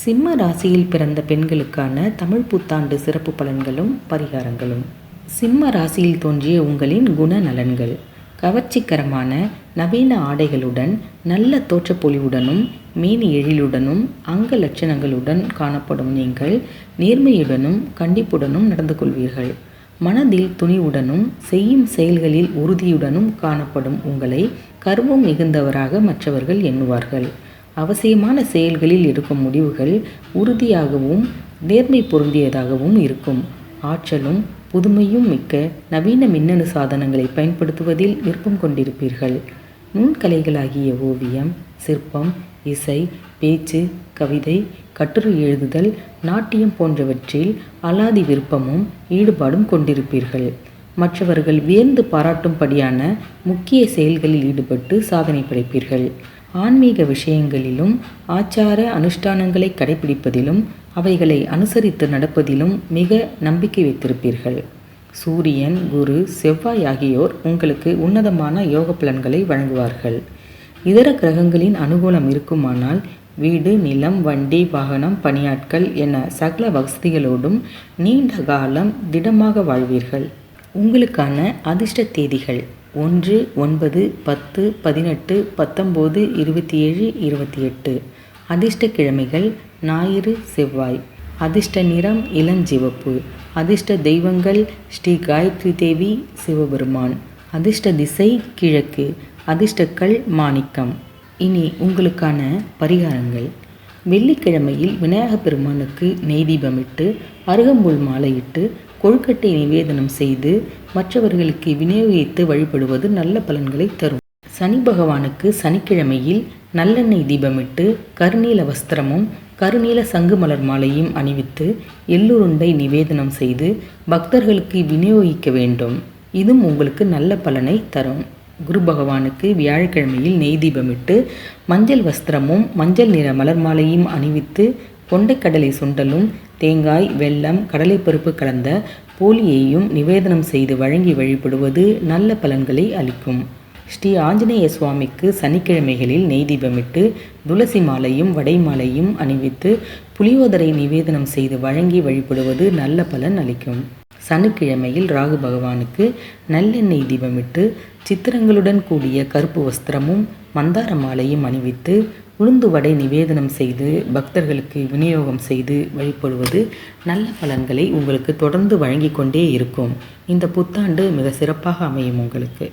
சிம்ம ராசியில் பிறந்த பெண்களுக்கான தமிழ் புத்தாண்டு சிறப்பு பலன்களும் பரிகாரங்களும். சிம்ம ராசியில் தோன்றிய உங்களின் குணநலன்கள். கவர்ச்சிகரமான நவீன ஆடைகளுடன் நல்ல தோற்றப்பொலிவுடனும் மீன் எழிலுடனும் அங்க லட்சணங்களுடன் காணப்படும் நீங்கள் நேர்மையுடனும் கண்டிப்புடனும் நடந்து கொள்வீர்கள். மனதில் துணிவுடனும் செய்யும் செயல்களில் உறுதியுடனும் காணப்படும் உங்களை கர்வம் மிகுந்தவராக மற்றவர்கள் எண்ணுவார்கள். அவசியமான செயல்களில் எடுக்கும் முடிவுகள் உறுதியாகவும் நேர்மை பொருந்தியதாகவும் இருக்கும். ஆற்றலும் புதுமையும் மிக்க நவீன மின்னணு சாதனங்களை பயன்படுத்துவதில் விருப்பம் கொண்டிருப்பீர்கள். நுண்கலைகளாகிய ஓவியம் சிற்பம் இசை பேச்சு கவிதை கட்டுரை எழுதுதல் நாட்டியம் போன்றவற்றில் அலாதி விருப்பமும் ஈடுபாடும் கொண்டிருப்பீர்கள். மற்றவர்கள் வியந்து பாராட்டும்படியான முக்கிய செயல்களில் ஈடுபட்டு சாதனை படைப்பீர்கள். ஆன்மீக விஷயங்களிலும் ஆச்சார அனுஷ்டானங்களை கடைபிடிப்பதிலும் அவைகளை அனுசரித்து நடப்பதிலும் மிக நம்பிக்கை வைத்திருப்பீர்கள். சூரியன் குரு செவ்வாய் ஆகியோர் உங்களுக்கு உன்னதமான யோக பலன்களை வழங்குவார்கள். இதர கிரகங்களின் அனுகூலம் இருக்குமானால் வீடு நிலம் வண்டி வாகனம் பணியாட்கள் என சகல வசதிகளோடும் நீண்ட காலம் திடமாக வாழ்வீர்கள். உங்களுக்கான அதிர்ஷ்ட தேதிகள். ஒன்று ஒன்பது பத்து பதினெட்டு பத்தொம்போது இருபத்தி ஏழு இருபத்தி எட்டு அதிர்ஷ்ட கிழமைகள் ஞாயிறு செவ்வாய். அதிர்ஷ்ட நிறம் இளஞ்சிவப்பு. அதிர்ஷ்ட தெய்வங்கள் ஸ்ரீ காயத்ரி தேவி சிவபெருமான். அதிர்ஷ்ட திசை கிழக்கு. அதிர்ஷ்டக்கள் மாணிக்கம். இனி உங்களுக்கான பரிகாரங்கள். வெள்ளிக்கிழமையில் விநாயகப் பெருமானுக்கு நெய் தீபமிட்டு அருகம்புல் மாலையிட்டு கொழுக்கட்டை நிவேதனம் செய்து மற்றவர்களுக்கு விநியோகித்து வழிபடுவது நல்ல பலன்களை தரும். சனி பகவானுக்கு சனிக்கிழமையில் நல்லெண்ணெய் தீபமிட்டு கருநீல வஸ்திரமும் கருநீல சங்கு மலர் மாலையும் அணிவித்து எள்ளுருண்டை நிவேதனம் செய்து பக்தர்களுக்கு விநியோகிக்க வேண்டும். இதுவும் உங்களுக்கு நல்ல பலனை தரும். குரு பகவானுக்கு வியாழக்கிழமையில் நெய் தீபமிட்டு மஞ்சள் வஸ்திரமும் மஞ்சள் நிற மலர் மாலையும் அணிவித்து கொண்டைக்கடலை சுண்டலும் தேங்காய் வெல்லம் கடலைப்பருப்பு கலந்த போலியையும் நிவேதனம் செய்து வழங்கி வழிபடுவது நல்ல பலன்களை அளிக்கும். ஸ்ரீ ஆஞ்சநேய சுவாமிக்கு சனிக்கிழமைகளில் நெய் தீபமிட்டு துளசி மாலையும் வடை மாலையும் அணிவித்து புளியோதரை நிவேதனம் செய்து வழங்கி வழிபடுவது நல்ல பலன் அளிக்கும். சனிக்கிழமையில் ராகு பகவானுக்கு நல்லெண்ணெய் தீபமிட்டு சித்திரங்களுடன் கூடிய கருப்பு வஸ்திரமும் மந்தார மாலையும் அணிவித்து உளுந்து வடை நிவேதனம் செய்து பக்தர்களுக்கு விநியோகம் செய்து வழிபடுவது நல்ல பலன்களை உங்களுக்கு தொடர்ந்து வழங்கி கொண்டே இருக்கும். இந்த புத்தாண்டு மிக சிறப்பாக அமையும் உங்களுக்கு.